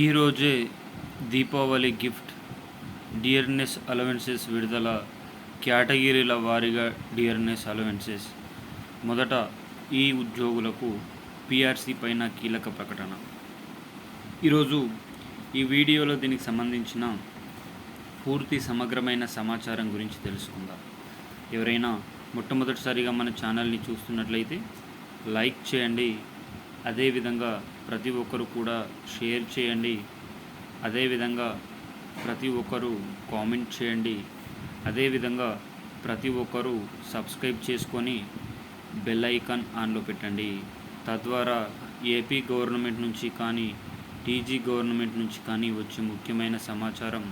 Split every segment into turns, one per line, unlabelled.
ఈరోజే Deepavali gift. Dearness allowances విడుదల. కేటగిరీల వారీగా డియర్నెస్ అలవెన్సెస్. మొదట ఈ ఉద్యోగులకు పిఆర్సీ పైన కీలక ప్రకటన. ఈరోజు ఈ వీడియోలో దీనికి సంబంధించిన పూర్తి సమగ్రమైన సమాచారం గురించి తెలుసుకుందాం. ఎవరైనా మొట్టమొదటిసారిగా మన ఛానల్ని చూస్తున్నట్లయితే లైక్ చేయండి. అదేవిధంగా ప్రతి ఒక్కరు కూడా షేర్ చేయండి. అదేవిధంగా ప్రతి ఒక్కరు కామెంట్ చేయండి. అదేవిధంగా ప్రతి ఒక్కరు సబ్స్క్రైబ్ చేసుకొని బెల్ ఐకాన్ ఆన్లో పెట్టండి. తద్వారా ఏపీ గవర్నమెంట్ నుంచి కానీ టీజీ గవర్నమెంట్ నుంచి కానీ వచ్చే ముఖ్యమైన సమాచారం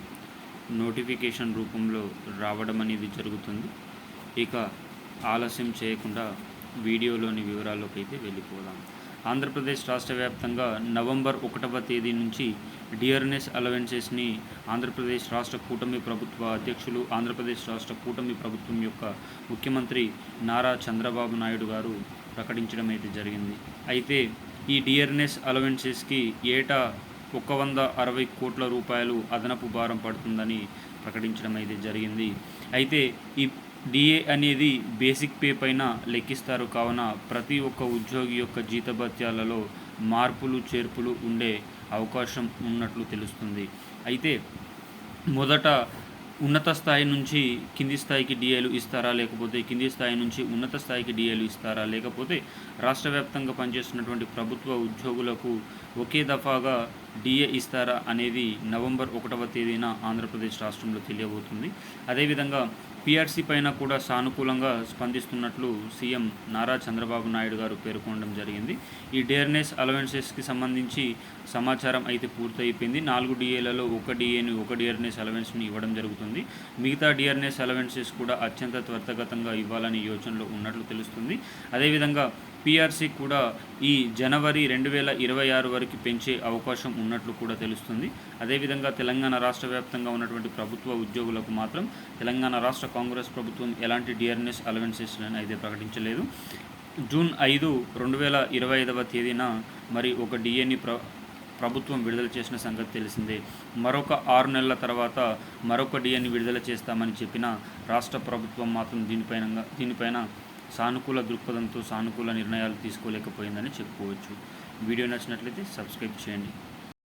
నోటిఫికేషన్ రూపంలో రావడం అనేది జరుగుతుంది. ఇక ఆలస్యం చేయకుండా వీడియోలోని వివరాల్లోకి అయితే వెళ్ళిపోదాం. ఆంధ్రప్రదేశ్ రాష్ట్ర వ్యాప్తంగా నవంబర్ ఒకటవ తేదీ నుంచి డియర్నెస్ అలవెన్సెస్ని ఆంధ్రప్రదేశ్ రాష్ట్ర కూటమి ప్రభుత్వ అధ్యక్షులు ఆంధ్రప్రదేశ్ రాష్ట్ర కూటమి ప్రభుత్వం యొక్క ముఖ్యమంత్రి నారా చంద్రబాబు నాయుడు గారు ప్రకటించడం అయితే జరిగింది. అయితే ఈ డియర్నెస్ అలవెన్సెస్కి ఏటా ఒక వంద అరవై కోట్ల రూపాయలు అదనపు భారం పడుతుందని ప్రకటించడం అయితే జరిగింది. అయితే ఈ డిఏ అనేది బేసిక్ పే పైన లెక్కిస్తారు. కావున ప్రతి ఒక్క ఉద్యోగి యొక్క జీతభత్యాలలో మార్పులు చేర్పులు ఉండే అవకాశం ఉన్నట్లు తెలుస్తుంది. అయితే మొదట ఉన్నత స్థాయి నుంచి కింది స్థాయికి డిఏలు ఇస్తారా? లేకపోతే కింది స్థాయి నుంచి ఉన్నత స్థాయికి డిఏలు ఇస్తారా? లేకపోతే రాష్ట్ర వ్యాప్తంగా పనిచేస్తున్నటువంటి ప్రభుత్వ ఉద్యోగులకు ఒకే దఫాగా డిఏ ఇస్తారా అనేది నవంబర్ ఒకటవ తేదీన ఆంధ్రప్రదేశ్ రాష్ట్రంలో తెలియబోతుంది. అదేవిధంగా పిఆర్సీ పైన కూడా సానుకూలంగా స్పందిస్తున్నట్లు సీఎం నారా చంద్రబాబు నాయుడు గారు పేర్కొనడం జరిగింది. ఈ డేర్నెస్ అలవెన్సెస్కి సంబంధించి సమాచారం అయితే పూర్తయిపోయింది. నాలుగు డిఏలలో ఒక డిఏని ఒక డియర్నెస్ అలవెన్స్ని ఇవ్వడం జరుగుతుంది. మిగతా డియర్నెస్ అలవెన్సెస్ కూడా అత్యంత త్వరితగతంగా ఇవ్వాలని యోచనలో ఉన్నట్లు తెలుస్తుంది. అదేవిధంగా పిఆర్సీ కూడా ఈ జనవరి రెండు వేల ఇరవై ఆరు వరకు పెంచే అవకాశం ఉన్నట్లు కూడా తెలుస్తుంది. అదేవిధంగా తెలంగాణ రాష్ట్ర వ్యాప్తంగా ఉన్నటువంటి ప్రభుత్వ ఉద్యోగులకు మాత్రం తెలంగాణ రాష్ట్ర కాంగ్రెస్ ప్రభుత్వం ఎలాంటి డిఆర్ఎన్ఎస్ అలవెన్సెస్ అయితే ప్రకటించలేదు. జూన్ ఐదు రెండు వేల ఇరవై ఐదవ తేదీన మరి ఒక డిఏని ప్ర ప్రభుత్వం విడుదల చేసిన సంగతి తెలిసిందే. మరొక ఆరు నెలల తర్వాత మరొక డిఎన్ని విడుదల చేస్తామని చెప్పిన రాష్ట్ర ప్రభుత్వం మాత్రం దీనిపైన దీనిపైన సానుకూల దృక్పథంతో సానుకూల నిర్ణయాలు తీసుకోలేకపోయిందని చెప్పుకోవచ్చు. వీడియో నచ్చినట్లయితే సబ్స్క్రైబ్ చేయండి.